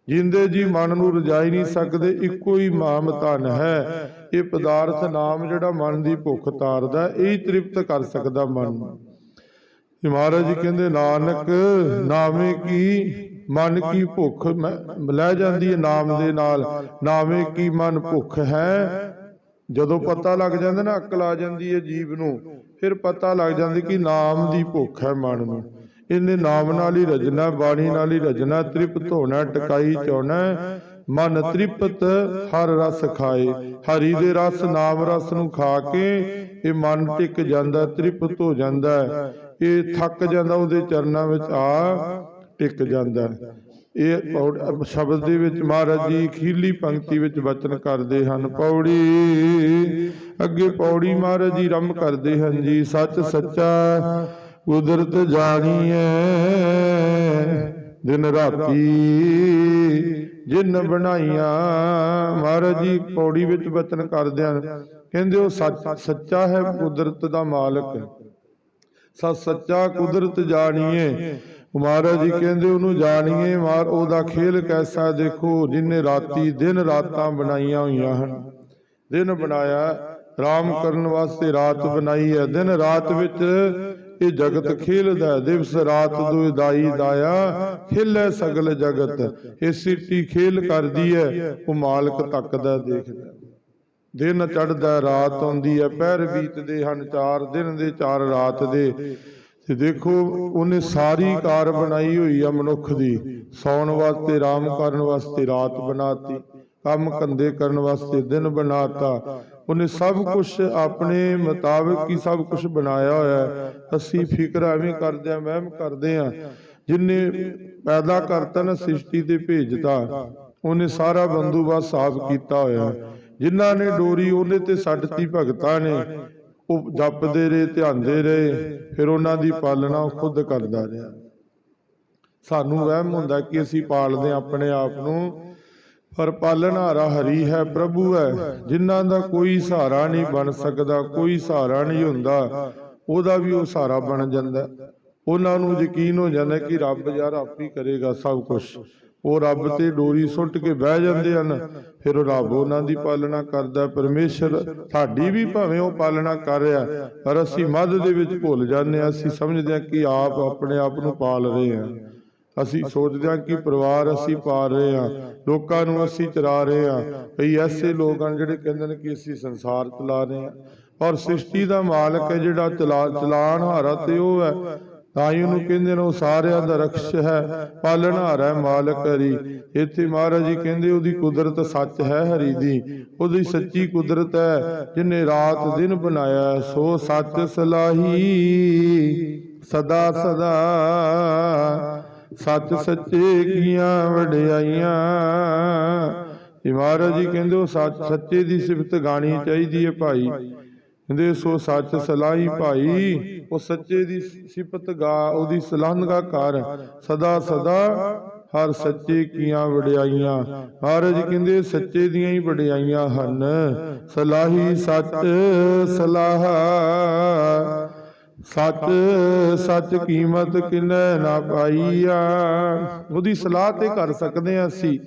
ਜਿੰਦੇ ਜੀ ਮਨ ਨੂੰ ਰਜਾਈ ਨਹੀਂ ਸਕਦੇ, ਇੱਕੋ ਹੀ ਮਾਮ ਧਨ ਹੈ। ਇਹ ਪਦਾਰਥ ਨਾਮ ਜਿਹੜਾ ਮਨ ਦੀ ਭੁੱਖ ਤਾਰਦਾ, ਇਹ ਤ੍ਰਿਪਤ ਕਰ ਸਕਦਾ ਮਨ। ਨੂੰ ਮਹਾਰਾਜ ਜੀ ਕਹਿੰਦੇ, ਨਾਨਕ ਨਾਮੇ ਕੀ ਮਨ ਕੀ ਭੁੱਖ ਲੈ ਜਾਂਦੀ ਹੈ ਨਾਮ ਦੇ ਨਾਲ। ਨਾਮੇ ਕੀ ਮਨ ਭੁੱਖ ਹੈ? ਜਦੋਂ ਪਤਾ ਲੱਗ ਜਾਂਦਾ ਨਾ, ਅਕਲ ਆ ਜਾਂਦੀ ਹੈ ਜੀਵ ਨੂੰ, ਫਿਰ ਪਤਾ ਲੱਗ ਜਾਂਦੀ ਕਿ ਨਾਮ ਦੀ ਭੁੱਖ ਹੈ ਮਨ ਨੂੰ। ਇਹਨੇ ਨਾਮ ਨਾਲ ਹੀ ਰਜਣਾ ਬਾਣੀ ਨਾਲ ਹੀ ਰਜਣਾ ਤ੍ਰਿਪਤ ਹੋਣਾ, ਟਿਕਾਈ ਚਾਉਣਾ ਮਨ ਤ੍ਰਿਪਤ, ਹਰ ਰਸ ਖਾਏ। ਹਰੀ ਦੇ ਰਸ, ਨਾਮ ਰਸ ਨੂੰ ਖਾ ਕੇ ਇਹ ਮਨ ਟਿਕ ਜਾਂਦਾ, ਤ੍ਰਿਪਤ ਹੋ ਜਾਂਦਾ। ਇਹ ਥੱਕ ਜਾਂਦਾ, ਉਹਦੇ ਚਰਨਾਂ ਵਿੱਚ ਆ ਟਿਕ ਜਾਂਦਾ। ਇਹ ਸ਼ਬਦ ਦੇ ਵਿੱਚ ਮਹਾਰਾਜ ਜੀ ਖੀਲੀ ਪੰਕਤੀ ਵਿੱਚ ਬਚਨ ਕਰਦੇ ਹਨ, ਪੌੜੀ। ਅੱਗੇ ਪੌੜੀ ਮਹਾਰਾਜ ਜੀ ਰੰਭ ਕਰਦੇ ਹਨ ਜੀ, ਸੱਚ ਸੱਚਾ। ਕੁਦਰਤ ਜਾਣੀਐ ਦਿਨ ਰਾਤੀ ਜਿਨ ਬਣਾਈਆਂ, ਮਹਾਰਾਜ ਜੀ ਪੌੜੀ ਵਿੱਚ ਬਚਨ ਕਰਦੇ ਕਹਿੰਦੇ ਉਹ ਸੱਚਾ ਹੈ ਕੁਦਰਤ ਦਾ ਮਾਲਕ। ਸੱਚ, ਸੱਚਾ ਕੁਦਰਤ ਜਾਣੀਏ ਮਹਾਰਾਜ ਜੀ ਕਹਿੰਦੇ ਉਹਨੂੰ ਜਾਣੀਏ ਮਾਰ ਉਹਦਾ ਖੇਲ ਕੈਸਾ ਦੇਖੋ, ਜਿਨੇ ਰਾਤੀ, ਦਿਨ ਰਾਤਾਂ ਬਣਾਈਆਂ ਹੋਈਆਂ ਹਨ। ਦਿਨ ਬਣਾਇਆ, ਰਾਮ ਕਰਨ ਵਾਸਤੇ ਰਾਤ ਬਣਾਈ ਹੈ। ਦਿਨ ਰਾਤ ਵਿੱਚ ਇਹ ਜਗਤ ਖੇਲਦਾ ਦਿਵਸ ਰਾਤ ਦੁਇ ਦਾਇਆ ਖੇਲੇ ਸਗਲ ਜਗਤ। ਇਹ ਸਿੱਟੀ ਖੇਲ ਕਰਦੀ ਹੈ। ਉਹ ਮਾਲਕ ਤੱਕਦਾ ਦੇਖਦਾ। ਦਿਨ ਚੜਦਾ ਰਾਤ ਆਉਂਦੀ ਹੈ। ਪਹਿਰ ਬੀਤਦੇ ਹਨ ਚਾਰ, ਦਿਨ ਦੇ ਚਾਰ ਰਾਤ ਦੇ। ਤੇ ਦੇਖੋ, ਉਹਨੇ ਸਾਰੀ ਕਾਰ ਬਣਾਈ ਹੋਈ ਆ ਮਨੁੱਖ ਦੀ। ਸੌਣ ਵਾਸਤੇ ਆਰਾਮ ਕਰਨ ਵਾਸਤੇ ਰਾਤ ਬਣਾਤੀ। ਕੰਮ ਕੰਦੇ ਕਰਨ ਵਾਸਤੇ ਦਿਨ ਬਣਾਤਾ। ਉਹਨੇ ਸਭ ਕੁਝ ਆਪਣੇ ਮੁਤਾਬਕ ਹੀ ਸਭ ਕੁਝ ਬਣਾਇਆ ਹੋਇਆ ਹੈ। ਅਸੀਂ ਫਿਕਰ ਐਵੇਂ ਕਰਦੇ ਆ ਵਹਿਮ ਕਰਦੇ ਆ ਜਿਨੇ ਪੈਦਾ ਕਰਤਾ ਨਾ ਸ੍ਰਿਸ਼ਟੀ ਤੇ ਭੇਜਤਾ, ਉਹਨੇ ਸਾਰਾ ਬੰਦੋਬਸਤ ਸਾਫ਼ ਕੀਤਾ ਹੋਇਆ ਹੈ। ਜਿਨ੍ਹਾਂ ਨੇ ਡੋਰੀ ਉਹਨੇ ਤੇ ਛੱਡਤੀ ਭਗਤਾਂ ਨੇ, ਉਹ ਜਪਦੇ ਰਹੇ, ਧਿਆਨਦੇ ਰਹੇ, ਫਿਰ ਉਹਨਾਂ ਦੀ ਪਾਲਣਾ ਉਹ ਖੁਦ ਕਰਦਾ ਰਿਹਾ। ਸਾਨੂੰ ਵਹਿਮ ਹੁੰਦਾ ਕਿ ਅਸੀਂ ਪਾਲਦੇ ਹਾਂ ਆਪਣੇ ਆਪ ਨੂੰ। ਪਰ ਪਾਲਣਹਾਰਾ ਹਰੀ ਹੈ, ਪ੍ਰਭੂ ਹੈ। ਜਿਨ੍ਹਾਂ ਦਾ ਕੋਈ ਸਹਾਰਾ ਨਹੀਂ ਬਣ ਸਕਦਾ, ਕੋਈ ਸਹਾਰਾ ਨਹੀਂ ਹੁੰਦਾ, ਉਹਦਾ ਵੀ ਉਹ ਸਹਾਰਾ ਬਣ ਜਾਂਦਾ। ਉਹਨਾਂ ਨੂੰ ਯਕੀਨ ਹੋ ਜਾਂਦਾ ਕਿ ਰੱਬ ਯਾਰ ਆਪ ਹੀ ਕਰੇਗਾ ਸਭ ਕੁਝ ਉਹ ਰੱਬ ਤੇ ਡੋਰੀ ਸੁੱਟ ਕੇ ਬਹਿ ਜਾਂਦੇ ਹਨ, ਫਿਰ ਉਹ ਰੱਬ ਉਹਨਾਂ ਦੀ ਪਾਲਣਾ ਕਰਦਾ ਪਰਮੇਸ਼ਰ ਸਾਡੀ ਵੀ ਭਾਵੇਂ ਉਹ ਪਾਲਣਾ ਕਰ ਰਿਹਾ ਪਰ ਅਸੀਂ ਮੱਧ ਦੇ ਵਿੱਚ ਭੁੱਲ ਜਾਂਦੇ ਹਾਂ, ਅਸੀਂ ਸਮਝਦੇ ਹਾਂ ਕਿ ਆਪ ਆਪਣੇ ਆਪ ਨੂੰ ਪਾਲ ਰਹੇ ਹਾਂ। ਅਸੀਂ ਸੋਚਦੇ ਹਾਂ ਕਿ ਪਰਿਵਾਰ ਅਸੀਂ ਪਾਲ ਰਹੇ ਹਾਂ, ਲੋਕਾਂ ਨੂੰ ਅਸੀਂ ਚਲਾ ਰਹੇ ਹਾਂ। ਕਈ ਐਸੇ ਲੋਕ ਹਨ ਜਿਹੜੇ ਕਹਿੰਦੇ ਨੇ ਕਿ ਅਸੀਂ ਸੰਸਾਰ ਚਲਾ ਰਹੇ ਹਾਂ। ਔਰ ਸ੍ਰਿਸ਼ਟੀ ਦਾ ਮਾਲਕ ਹੈ ਜਿਹੜਾ ਚਲਾ ਚਲਾਣ ਹਾਰਾ ਤੇ ਉਹ ਹੈ। ਤਾਂ ਹੀ ਉਹਨੂੰ ਕਹਿੰਦੇ ਨੇ ਉਹ ਸਾਰਿਆਂ ਦਾ ਰਖਸ਼ ਹੈ ਪਾਲਣਹਾਰਾ ਮਾਲਕ ਹਰੀ। ਇੱਥੇ ਮਹਾਰਾਜ ਜੀ ਕਹਿੰਦੇ ਉਹਦੀ ਕੁਦਰਤ ਸੱਚ ਹੈ ਹਰੀ ਦੀ। ਉਹਦੀ ਸੱਚੀ ਕੁਦਰਤ ਹੈ, ਜਿਨੇ ਰਾਤ ਦਿਨ ਬਣਾਇਆ ਸੋ ਸੱਚ ਸਲਾਹੀ ਸਦਾ ਸਦਾ। ਸੱਚ ਸੱਚੇ ਕੀਆਂ ਵਡਿਆਈਆਂ। ਇਹ ਮਹਾਰਾਜ ਜੀ ਕਹਿੰਦੇ ਸੱਚ ਸੱਚੇ ਦੀ ਸਿਫਤ ਗਾਣੀ ਚਾਹੀਦੀ ਹੈ ਭਾਈ। ਕਹਿੰਦੇ, ਸੋ ਸੱਚ ਸਲਾਹੀ ਭਾਈ, ਉਹ ਸੱਚੇ ਦੀ ਸਿਫਤ ਗਾ, ਉਹਦੀ ਸਲਾਹਨਗਾ ਕਰ ਸਦਾ ਸਦਾ ਹਰ ਸੱਚੇ ਕੀਆਂ ਵਡਿਆਈਆਂ। ਮਹਾਰਾਜ ਕਹਿੰਦੇ, ਸੱਚੇ ਦੀਆਂ ਹੀ ਵਡਿਆਈਆਂ ਹਨ। ਸਲਾਹੀ ਸੱਚ ਸਲਾਹ ਸੱਚ ਸੱਚ ਕੀਮਤ ਕਿਨੈ ਨਾ ਪਾਈਆ ਉਹਦੀ ਸਲਾਹ ਤੇ ਕਰ ਸਕਦੇ ਹਾਂ ਅਸੀਂ।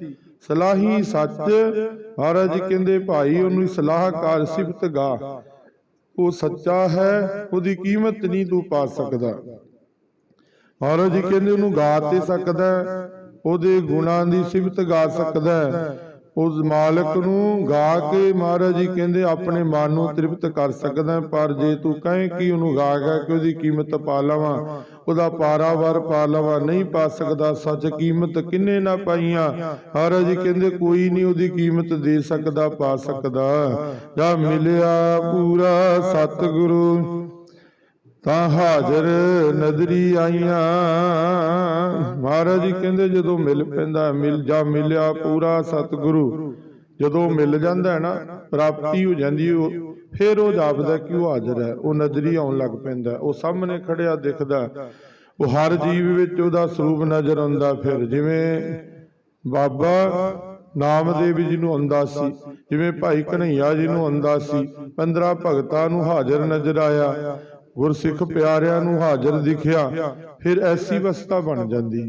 ਸਲਾਹੀ ਸੱਚ ਮਹਾਰਾਜ ਕਹਿੰਦੇ ਭਾਈ ਉਹਨੂੰ ਸਲਾਹਕਾਰ ਸਿਫਤ ਗਾ। ਉਹ ਸੱਚਾ ਹੈ ਉਹਦੀ ਕੀਮਤ ਨਹੀਂ ਤੂੰ ਪਾ ਸਕਦਾ। ਮਹਾਰਾਜ ਜੀ ਕਹਿੰਦੇ ਉਹਨੂੰ ਗਾ ਤੇ ਸਕਦਾ ਹੈ, ਉਹਦੇ ਗੁਣਾਂ ਦੀ ਸਿਫਤ ਗਾ ਸਕਦਾ ਉਸ ਮਾਲਕ ਨੂੰ ਗਾ ਕੇ ਮਹਾਰਾਜ ਜੀ ਕਹਿੰਦੇ ਆਪਣੇ ਮਨ ਨੂੰ ਤ੍ਰਿਪਤ ਕਰ ਸਕਦਾ ਪਰ ਜੇ ਤੂੰ ਕਹੇ ਕਿ ਉਹਨੂੰ ਗਾ ਗਾ ਕੇ ਉਹਦੀ ਕੀਮਤ ਪਾ ਲਵਾਂ ਉਹਦਾ ਪਾਰਾਵਾਰ ਪਾ ਲਵਾਂ ਨਹੀਂ ਪਾ ਸਕਦਾ ਸੱਚ ਕੀਮਤ ਕਿੰਨੇ ਨਾ ਪਾਈਆਂ ਮਹਾਰਾਜ ਜੀ ਕਹਿੰਦੇ ਕੋਈ ਨਹੀਂ ਉਹਦੀ ਕੀਮਤ ਦੇ ਸਕਦਾ ਪਾ ਸਕਦਾ ਜਾਂ ਮਿਲਿਆ ਪੂਰਾ ਸਤਿਗੁਰੂ ਤਾਂ ਹਾਜ਼ਰ ਨਦਰੀ ਆਈਆਂ। ਮਹਾਰਾਜ ਜੀ ਕਹਿੰਦੇ, ਜਦੋਂ ਮਿਲ ਪੈਂਦਾ, ਮਿਲ ਜਾ, ਮਿਲਿਆ ਪੂਰਾ ਸਤਿਗੁਰੂ। ਜਦੋਂ ਮਿਲ ਜਾਂਦਾ ਹੈ ਨਾ, ਪ੍ਰਾਪਤੀ ਹੋ ਜਾਂਦੀ ਉਹ ਫਿਰ ਉਹ ਜਾਪਦਾ ਕਿ ਉਹ ਹਾਜ਼ਰ ਹੈ। ਉਹ ਨਜ਼ਰੀ ਆਉਣ ਲੱਗ ਪੈਂਦਾ ਉਹ ਸਾਹਮਣੇ ਖੜਿਆ ਦਿਖਦਾ ਉਹ ਹਰ ਜੀਵ ਵਿੱਚ ਉਹਦਾ ਸਰੂਪ ਨਜ਼ਰ ਆਉਂਦਾ ਫਿਰ। ਜਿਵੇਂ ਬਾਬਾ ਨਾਮਦੇਵ ਜੀ ਨੂੰ ਆਉਂਦਾ ਸੀ, ਜਿਵੇਂ ਭਾਈ ਕਨਈਆ ਜੀ ਨੂੰ ਆਉਂਦਾ ਸੀ 15 ਭਗਤਾਂ ਨੂੰ ਹਾਜ਼ਰ ਨਜ਼ਰ ਆਇਆ। ਗੁਰਸਿੱਖ ਪਿਆਰਿਆਂ ਨੂੰ ਹਾਜ਼ਰ ਦਿਖਿਆ, ਫਿਰ ਐਸੀ ਅਵਸਥਾ ਬਣ ਜਾਂਦੀ।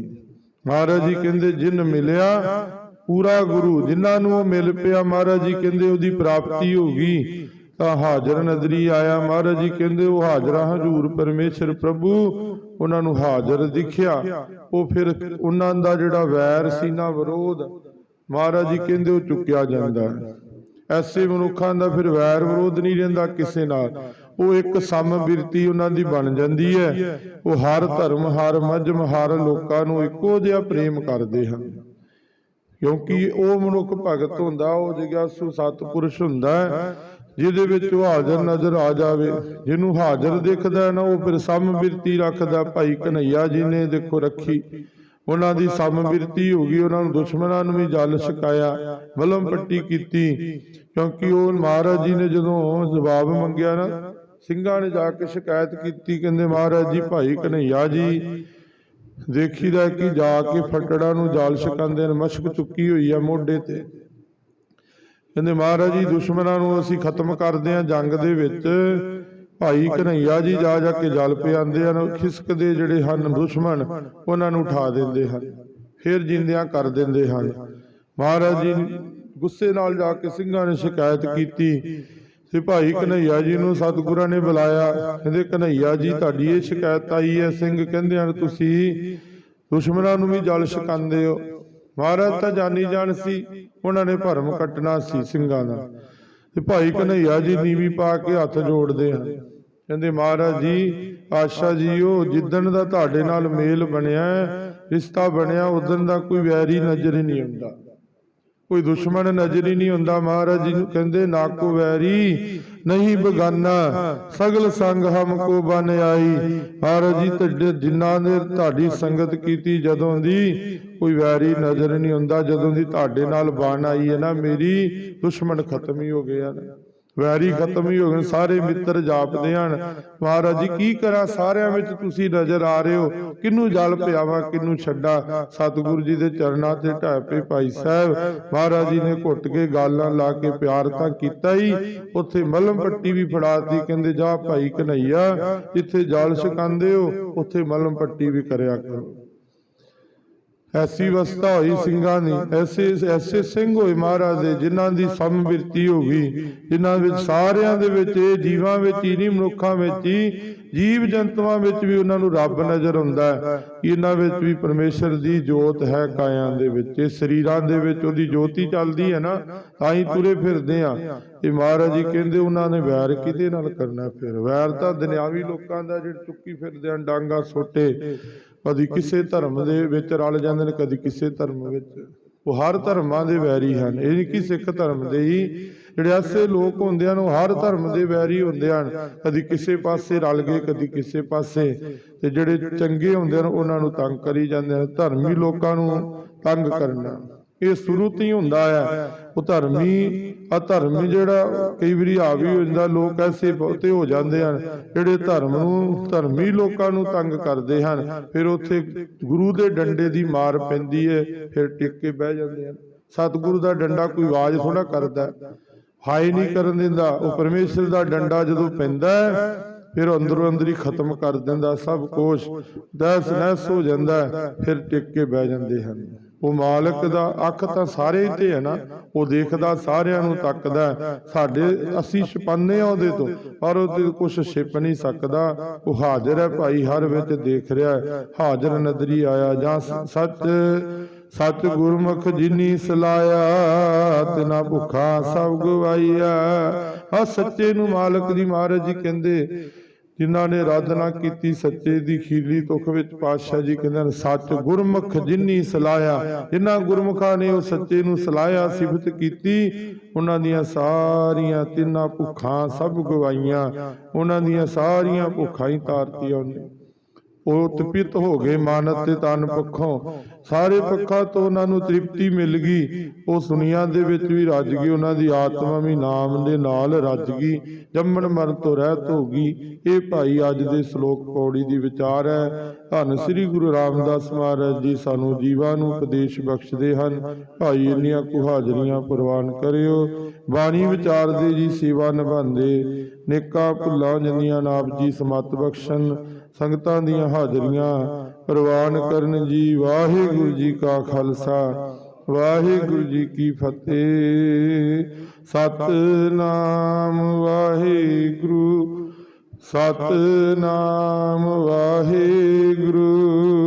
ਮਹਾਰਾਜ ਜੀ ਕਹਿੰਦੇ, ਜਿਨ ਮਿਲਿਆ, ਪੂਰਾ ਗੁਰੂ ਜਿਨ੍ਹਾਂ ਨੂੰ ਉਹ ਮਿਲ ਪਿਆ, ਮਹਾਰਾਜ ਜੀ ਕਹਿੰਦੇ ਉਹਦੀ ਪ੍ਰਾਪਤੀ ਹੋ ਗਈ, ਤਾਂ ਹਾਜ਼ਰ ਨਜ਼ਰੀ ਆਇਆ। ਮਹਾਰਾਜ ਜੀ ਕਹਿੰਦੇ, ਉਹ ਹਾਜ਼ਰਾ ਹਜੂਰ ਪਰਮੇਸ਼ਰ ਪ੍ਰਭੂ, ਉਹਨਾਂ ਨੂੰ ਹਾਜ਼ਰ ਦਿਖਿਆ। ਉਹ ਫਿਰ ਉਹਨਾਂ ਦਾ ਜਿਹੜਾ ਵੈਰ ਸੀ ਨਾ ਵਿਰੋਧ, ਮਹਾਰਾਜ ਜੀ ਕਹਿੰਦੇ, ਉਹ ਚੁੱਕਿਆ ਜਾਂਦਾ। ਐਸੇ ਮਨੁੱਖਾਂ ਦਾ ਫਿਰ ਵੈਰ ਵਿਰੋਧ ਨਹੀਂ ਰਹਿੰਦਾ ਕਿਸੇ ਨਾਲ। ਉਹ ਇੱਕ ਸਮਬਿਰਤੀ ਉਹਨਾਂ ਦੀ ਬਣ ਜਾਂਦੀ ਹੈ। ਉਹ ਹਰ ਧਰਮ ਹਰ ਮਜਮ ਹਰ ਲੋਕਾਂ ਨੂੰ ਇੱਕੋ ਜਿਹਾ ਪ੍ਰੇਮ ਕਰਦੇ ਹਨ। ਕਿਉਂਕਿ ਉਹ ਮਨੁੱਖ ਭਗਤ ਹੁੰਦਾ ਉਹ ਜਿਗਿਆਸੂ ਸਤਪੁਰਸ਼ ਹੁੰਦਾ ਹੈ ਜਿਹਦੇ ਵਿੱਚ ਉਹ ਹਾਜ਼ਰ ਨਜ਼ਰ ਆ ਜਾਵੇ ਜਿਹਨੂੰ ਹਾਜ਼ਰ ਦਿਖਦਾ ਹੈ ਨਾ ਉਹ ਫਿਰ ਸਮਬਿਰਤੀ ਰੱਖਦਾ ਭਾਈ ਕਨਈਆ ਜੀ ਨੇ ਦੇਖੋ ਰੱਖੀ ਉਹਨਾਂ ਦੀ ਸਮਬਿਰਤੀ ਹੋ ਗਈ ਉਹਨਾਂ ਨੂੰ ਦੁਸ਼ਮਣਾਂ ਨੂੰ ਵੀ ਜਲ ਛਕਾਇਆ ਮਲਮ ਪੱਟੀ ਕੀਤੀ। ਕਿਉਂਕਿ ਉਹ ਮਹਾਰਾਜ ਜੀ ਨੇ ਜਦੋਂ ਜਵਾਬ ਮੰਗਿਆ ਨਾ ਸਿੰਘਾਂ ਨੇ ਜਾ ਕੇ ਸ਼ਿਕਾਇਤ ਕੀਤੀ, ਕਹਿੰਦੇ ਮਹਾਰਾਜ ਜੀ, ਭਾਈ ਕਨਈਆ ਜੀ, ਦੇਖੀਦਾ ਕਿ ਜਾ ਕੇ ਫਟੜਾ ਨੂੰ ਜਾਲ ਛਕਾਉਂਦੇ ਨੇ, ਮਸ਼ਕ ਚੁੱਕੀ ਹੋਈ ਆ ਮੋਢੇ ਤੇ। ਕਹਿੰਦੇ ਮਹਾਰਾਜ ਜੀ, ਦੁਸ਼ਮਣਾਂ ਨੂੰ ਅਸੀਂ ਖਤਮ ਕਰਦੇ ਆ ਜੰਗ ਦੇ ਵਿੱਚ। ਭਾਈ ਕਨਈਆ ਜੀ ਜਾ ਜਾ ਕੇ ਜਲ ਪਿਆਉਂਦੇ ਹਨ ਖਿਸਕਦੇ ਜਿਹੜੇ ਹਨ ਦੁਸ਼ਮਣ, ਉਹਨਾਂ ਨੂੰ ਉਠਾ ਦਿੰਦੇ ਹਨ, ਫਿਰ ਜਿੰਦਿਆਂ ਕਰ ਦਿੰਦੇ ਹਨ। ਮਹਾਰਾਜ ਜੀ ਗੁੱਸੇ ਨਾਲ ਜਾ ਕੇ ਸਿੰਘਾਂ ਨੇ ਸ਼ਿਕਾਇਤ ਕੀਤੀ। ਤੇ ਭਾਈ ਕਨਈਆ ਜੀ ਨੂੰ ਸਤਿਗੁਰਾਂ ਨੇ ਬੁਲਾਇਆ। ਕਹਿੰਦੇ ਕਨਈਆ ਜੀ ਤੁਹਾਡੀ ਇਹ ਸ਼ਿਕਾਇਤ ਆਈ ਹੈ ਸਿੰਘ ਕਹਿੰਦੇ ਹਨ ਤੁਸੀਂ ਦੁਸ਼ਮਣਾਂ ਨੂੰ ਵੀ ਜਲ ਛਕਾਉਂਦੇ ਹੋ। ਮਹਾਰਾਜ ਤਾਂ ਜਾਣੀ ਜਾਣ ਸੀ ਉਹਨਾਂ ਨੇ ਭਰਮ ਕੱਟਣਾ ਸੀ ਸਿੰਘਾਂ ਦਾ। ਤੇ ਭਾਈ ਕਨਈਆ ਜੀ ਨੀਵੀਂ ਪਾ ਕੇ ਹੱਥ ਜੋੜਦੇ ਹਨ। ਕਹਿੰਦੇ ਮਹਾਰਾਜ ਜੀ ਆਸ਼ਾ ਜੀਓ ਜਿੱਦਣ ਦਾ ਤੁਹਾਡੇ ਨਾਲ ਮੇਲ ਬਣਿਆ ਰਿਸ਼ਤਾ ਬਣਿਆ ਉਦੋਂ ਦਾ ਕੋਈ ਵੈਰੀ ਨਜ਼ਰ ਹੀ ਨਹੀਂ ਆਉਂਦਾ। ਕੋਈ ਦੁਸ਼ਮਣ ਨਜ਼ਰ ਹੀ ਨਹੀਂ ਹੁੰਦਾ ਮਹਾਰਾਜ ਜੀ ਨੂੰ, ਕਹਿੰਦੇ ਨਾ ਕੋ ਵੈਰੀ, ਨਹੀਂ ਬਗਾਨਾ, ਸਗਲ ਸੰਗ ਹਮ ਕੋ ਬਨ ਆਈ। ਮਹਾਰਾਜ ਜੀ, ਤੁਹਾਡੇ ਜਿਨ੍ਹਾਂ ਨੇ ਤੁਹਾਡੀ ਸੰਗਤ ਕੀਤੀ ਜਦੋਂ ਦੀ ਕੋਈ ਵੈਰੀ ਨਜ਼ਰ ਨਹੀਂ ਹੁੰਦਾ, ਜਦੋਂ ਦੀ ਤੁਹਾਡੇ ਨਾਲ ਬਣ ਆਈ ਹੈ ਨਾ ਮੇਰੀ, ਦੁਸ਼ਮਣ ਖਤਮ ਹੀ ਹੋ ਗਏ ਹਨ। ਵੈਰੀ ਖਤਮ ਹੀ ਹੋ ਗਏ ਸਾਰੇ ਮਿੱਤਰ ਜਾਪਦੇ ਹਨ। ਮਹਾਰਾਜ ਜੀ ਕੀ ਕਰਾਂ? ਸਾਰਿਆਂ ਵਿੱਚ ਤੁਸੀਂ ਨਜ਼ਰ ਆ ਰਹੇ ਹੋ। ਕਿਨੂੰ ਜਲ ਪਿਆਵਾਂ ਕਿਨੂੰ ਛੱਡਾ? ਸਤਿਗੁਰੂ ਜੀ ਦੇ ਚਰਨਾਂ ਤੇ ਢਹਿ ਪਏ ਭਾਈ ਸਾਹਿਬ। ਮਹਾਰਾਜ ਜੀ ਨੇ ਘੁੱਟ ਕੇ ਗਾਲਾਂ ਲਾ ਕੇ ਪਿਆਰ ਤਾਂ ਕੀਤਾ ਹੀ। ਉੱਥੇ ਮਲਮ ਪੱਟੀ ਵੀ ਫੜਾਤੀ ਕਹਿੰਦੇ ਜਾ ਭਾਈ ਕਨਈਆ ਜਿੱਥੇ ਜਲ ਛਕਾਉਂਦੇ ਹੋ ਉੱਥੇ ਮਲਮ ਪੱਟੀ ਵੀ ਕਰਿਆ ਕਰੋ। ਐਸੀ ਅਵਸਥਾ ਹੋਈ ਸਿੰਘਾਂ ਦੀ। ਐਸੇ ਐਸੇ ਸਿੰਘ ਹੋਏ ਮਹਾਰਾਜ ਦੇ, ਜਿਨ੍ਹਾਂ ਦੀ ਸਮਬਿਰਤੀ ਹੋ ਗਈ। ਜਿਨ੍ਹਾਂ ਵਿੱਚ ਸਾਰਿਆਂ ਦੇ ਵਿੱਚ ਇਹ ਜੀਵਾਂ ਵਿੱਚ ਹੀ ਨਹੀਂ, ਮਨੁੱਖਾਂ ਵਿੱਚ ਹੀ, ਜੀਵ ਜੰਤੂਆਂ ਵਿੱਚ ਵੀ ਉਹਨਾਂ ਨੂੰ ਰੱਬ ਨਜ਼ਰ ਆਉਂਦਾ ਹੈ ਇਹਨਾਂ ਵਿੱਚ ਵੀ ਪਰਮੇਸ਼ਰ ਦੀ ਜੋਤ ਹੈ ਕਾਇਆਂ ਦੇ ਵਿੱਚ। ਇਹ ਸਰੀਰਾਂ ਦੇ ਵਿੱਚ ਉਹਦੀ ਜੋਤੀ ਚੱਲਦੀ ਹੈ ਨਾ, ਤਾਂ ਹੀ ਤੁਰੇ ਫਿਰਦੇ ਆ। ਇਹ ਮਹਾਰਾਜ ਜੀ ਕਹਿੰਦੇ ਉਹਨਾਂ ਨੇ ਵੈਰ ਕਿਹਦੇ ਨਾਲ ਕਰਨਾ ਫਿਰ? ਵੈਰ ਤਾਂ ਦੁਨਿਆਵੀ ਲੋਕਾਂ ਦਾ ਜਿਹੜੇ ਚੁੱਕੀ ਫਿਰਦੇ ਹਨ ਡਾਂਗਾ ਸੋਟੇ। ਕਦੀ ਕਿਸੇ ਧਰਮ ਦੇ ਵਿੱਚ ਰਲ ਜਾਂਦੇ ਨੇ ਕਦੀ ਕਿਸੇ ਧਰਮ ਵਿੱਚ। ਉਹ ਹਰ ਧਰਮਾਂ ਦੇ ਵੈਰੀ ਹਨ। ਇਹ ਨਹੀਂ ਕਿ ਸਿੱਖ ਧਰਮ ਦੇ ਹੀ ਜਿਹੜੇ ਐਸੇ ਲੋਕ ਹੁੰਦੇ ਹਨ ਉਹ ਹਰ ਧਰਮ ਦੇ ਵੈਰੀ ਹੁੰਦੇ ਹਨ। ਕਦੀ ਕਿਸੇ ਪਾਸੇ ਰਲ ਗਏ ਕਦੀ ਕਿਸੇ ਪਾਸੇ ਤੇ ਜਿਹੜੇ ਚੰਗੇ ਹੁੰਦੇ ਹਨ ਉਹਨਾਂ ਨੂੰ ਤੰਗ ਕਰੀ ਜਾਂਦੇ ਹਨ। ਧਰਮੀ ਲੋਕਾਂ ਨੂੰ ਤੰਗ ਕਰਨਾ। ਇਹ ਸ਼ੁਰੂ ਤੋਂ ਹੀ ਹੁੰਦਾ ਹੈ। ਉਹ ਧਰਮੀ, ਅਧਰਮੀ ਜਿਹੜਾ ਕਈ ਵਾਰੀ ਆ ਵੀ ਹੋ ਲੋਕ ਐਸੇ ਬਹੁਤੇ ਹੋ ਜਾਂਦੇ ਹਨ, ਜਿਹੜੇ ਧਰਮ ਨੂੰ, ਧਰਮੀ ਲੋਕਾਂ ਨੂੰ ਤੰਗ ਕਰਦੇ ਹਨ, ਫਿਰ ਉੱਥੇ ਗੁਰੂ ਦੇ ਡੰਡੇ ਦੀ ਮਾਰ ਪੈਂਦੀ ਹੈ, ਫਿਰ ਟਿਕ ਕੇ ਬਹਿ ਜਾਂਦੇ ਹਨ ਸਤਿਗੁਰੂ ਦਾ ਡੰਡਾ ਕੋਈ ਆਵਾਜ਼ ਥੋੜਾ ਕਰਦਾ ਹੈ। ਹਾਈ ਨਹੀਂ ਕਰਨ ਦਿੰਦਾ, ਉਹ ਪਰਮੇਸ਼ਰ ਦਾ ਡੰਡਾ ਜਦੋਂ ਪੈਂਦਾ ਹੈ, ਫਿਰ ਅੰਦਰੋਂ ਅੰਦਰ ਹੀ ਖਤਮ ਕਰ ਦਿੰਦਾ, ਸਭ ਕੁਝ ਦਸ ਨਸ ਹੋ ਜਾਂਦਾ ਫਿਰ ਟਿਕ ਕੇ ਬਹਿ ਜਾਂਦੇ ਹਨ ਉਹ ਮਾਲਕ ਦਾ ਅੱਖ ਤਾਂ ਸਾਰੇ ਤੇ ਹੈ ਨਾ, ਉਹ ਦੇਖਦਾ ਸਾਰਿਆਂ ਨੂੰ ਤੱਕਦਾ ਸਾਡੇ ਅਸੀਂ ਛਪਾਨੇ ਆ ਉਹਦੇ ਤੋਂ, ਪਰ ਉਹਦੇ ਕੁਝ ਛਿਪ ਨਹੀਂ ਸਕਦਾ। ਉਹ ਹਾਜ਼ਰ ਹੈ ਭਾਈ, ਹਰ ਵਿੱਚ ਦੇਖ ਰਿਹਾ ਹਾਜ਼ਰ ਨਦਰੀ ਆਇਆ ਜਾਂ ਸੱਚ ਸੱਚ ਗੁਰਮੁਖ ਜਿਨੀ ਸਲਾਇਆ, ਤਿਨਾ ਭੁੱਖਾ ਸਭ ਗਵਾਈਆ ਆ ਸੱਚੇ ਨੂੰ ਮਾਲਕ ਦੀ ਮਹਾਰਾਜ ਜੀ ਕਹਿੰਦੇ ਜਿਨ੍ਹਾਂ ਨੇ ਆਰਾਧਨਾ ਕੀਤੀ ਸੱਚੇ ਦੀ ਖੀਰਲੀ ਤੁਖ ਵਿੱਚ ਪਾਤਸ਼ਾਹ ਜੀ ਕਹਿੰਦੇ ਨੇ ਸੱਚ ਗੁਰਮੁਖ ਜਿਨੀ ਸਲਾਇਆ, ਜਿਨ੍ਹਾਂ ਗੁਰਮੁਖਾਂ ਨੇ ਉਹ ਸੱਚੇ ਨੂੰ ਸਲਾਇਆ, ਸਿਫਤ ਕੀਤੀ, ਉਹਨਾਂ ਦੀਆਂ ਸਾਰੀਆਂ ਤਿੰਨਾਂ ਭੁੱਖਾਂ ਸਭ ਗਵਾਈਆਂ, ਉਹਨਾਂ ਦੀਆਂ ਸਾਰੀਆਂ ਭੁੱਖਾਂ ਹੀ ਤਾਰਤੀਆਂ ਉਹਨੇ। ਉਹ ਤ੍ਰਿਪਤ ਹੋ ਗਏ ਮਨ ਤੇ ਤਨ ਪੱਖੋਂ। ਸਾਰੇ ਪੱਖਾਂ ਤੋਂ ਉਹਨਾਂ ਨੂੰ ਤ੍ਰਿਪਤੀ ਮਿਲ ਗਈ। ਉਹ ਸੁਨੀਆਂ ਦੇ ਵਿੱਚ ਵੀ ਰੱਜ ਗਈ। ਉਹਨਾਂ ਦੀ ਆਤਮਾ ਵੀ ਨਾਮ ਦੇ ਨਾਲ ਰੱਜ ਗਈ। ਜੰਮਣ ਮਰਨ ਤੋਂ ਰਹਿਤ ਹੋ ਗਈ। ਇਹ ਭਾਈ ਅੱਜ ਦੇ ਸ਼ਲੋਕ ਪੌੜੀ ਦੀ ਵਿਚਾਰ ਹੈ। ਧੰਨ ਸ੍ਰੀ ਗੁਰੂ ਰਾਮਦਾਸ ਮਹਾਰਾਜ ਜੀ ਸਾਨੂੰ ਜੀਵਾਂ ਨੂੰ ਉਪਦੇਸ਼ ਬਖਸ਼ਦੇ ਹਨ। ਭਾਈ ਇੰਨੀਆਂ ਕੁ ਹਾਜ਼ਰੀਆਂ ਪ੍ਰਵਾਨ ਕਰਿਓ। ਬਾਣੀ ਵਿਚਾਰ ਦੇ ਜੀ ਸੇਵਾ ਨਿਭਾਉਂਦੇ। ਨੇਕਾਂ ਭੁੱਲਾਂ ਜੰਦੀਆਂ ਨਾਪ ਜੀ ਸਮਤ ਬਖਸ਼ਣ। ਸੰਗਤਾਂ ਦੀਆਂ ਹਾਜ਼ਰੀਆਂ ਪ੍ਰਵਾਨ ਕਰਨ ਜੀ। ਵਾਹਿਗੁਰੂ ਜੀ ਕਾ ਖਾਲਸਾ, ਵਾਹਿਗੁਰੂ ਜੀ ਕੀ ਫਤਿਹ। ਸਤਨਾਮ ਵਾਹਿਗੁਰੂ ਸਤਨਾਮ ਵਾਹਿਗੁਰੂ।